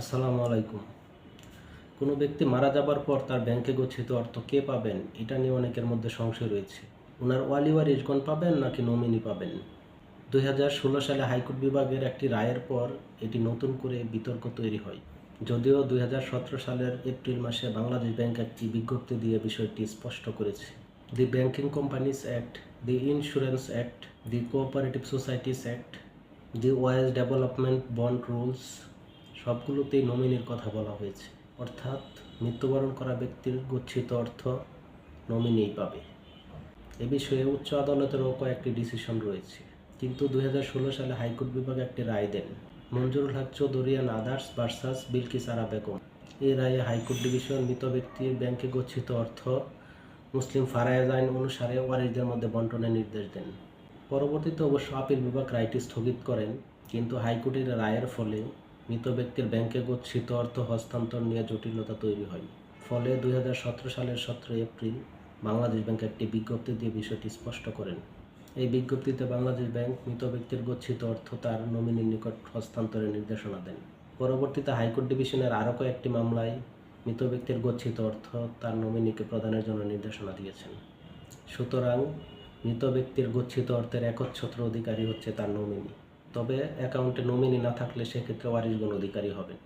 আসসালামু আলাইকুম। কোনো ব্যক্তি মারা যাবার পর তার ব্যাংকে গচ্ছিত অর্থ কে পাবেন, এটা নিয়ে অনেকের মধ্যে সংশয় রয়েছে। ওনার ওয়ালি ওয়ারিশগণ পাবেন নাকি নমিনি পাবেন? দুই হাজার ষোলো সালে হাইকোর্ট বিভাগের একটি রায়ের পর এটি নতুন করে বিতর্ক তৈরি হয়। যদিও দুই হাজার সতেরো সালের এপ্রিল মাসে বাংলাদেশ ব্যাংক একটি বিজ্ঞপ্তি দিয়ে বিষয়টি স্পষ্ট করেছে। The banking companies act, the insurance act, the cooperative societies act, the wage development bond rules সবগুলোতেই নমিনির কথা বলা হয়েছে। অর্থাৎ মৃত্যুবরণ করা ব্যক্তির গচ্ছিত অর্থ নমিনিই পাবে। এ বিষয়ে উচ্চ আদালতেরও কয়েকটি ডিসিশন রয়েছে। কিন্তু দুই হাজার ষোলো সালে হাইকোর্ট বিভাগ একটি রায় দেন Manjurul Haque Chowdhury and others versus Bilkis Ara Begum. এই রায়ে হাইকোর্ট ডিভিশন মৃত ব্যক্তির ব্যাংকে গচ্ছিত অর্থ মুসলিম ফারায়েজ আইন অনুসারে ওয়ারিসদের মধ্যে বন্টনের নির্দেশ দেন। পরবর্তীতে অবশ্য আপিল বিভাগ রায়টি স্থগিত করেন, কিন্তু হাইকোর্টের রায়ের ফলে মৃত ব্যক্তির ব্যাংকে গচ্ছিত অর্থ হস্তান্তর নিয়ে জটিলতা তৈরি হয়। ফলে দুই হাজার সতেরো সালের সতেরো এপ্রিল বাংলাদেশ ব্যাংক একটি বিজ্ঞপ্তি দিয়ে বিষয়টি স্পষ্ট করেন। এই বিজ্ঞপ্তিতে বাংলাদেশ ব্যাংক মৃত ব্যক্তির গচ্ছিত অর্থ তার নমিনির নিকট হস্তান্তরের নির্দেশনা দেন। পরবর্তীতে হাইকোর্ট ডিভিশনের আরও কয়েকটি মামলায় মৃত ব্যক্তির গচ্ছিত অর্থ তার নমিনিকে প্রদানের জন্য নির্দেশনা দিয়েছেন। সুতরাং মৃত ব্যক্তির গচ্ছিত অর্থের একচ্ছত্র অধিকারী হচ্ছে তার নমিনি। তবে অ্যাকাউন্টে নমিনি না থাকলে সেক্ষেত্রে ওয়ারিশগণ অধিকারী হবেন।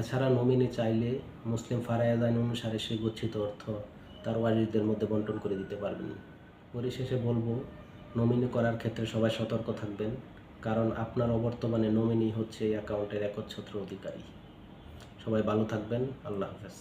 এছাড়া নমিনি চাইলে মুসলিম ফারায়াজ আইন অনুসারে সেই গচ্ছিত অর্থ তার ওয়ারিশদের মধ্যে বন্টন করে দিতে পারবেন। পরিশেষে বলব নমিনি করার ক্ষেত্রে সবাই সতর্ক থাকবেন, কারণ আপনার অবর্তমানে নমিনি হচ্ছে এই অ্যাকাউন্টের একচ্ছত্র অধিকারী। সবাই ভালো থাকবেন, আল্লাহ হাফেজ।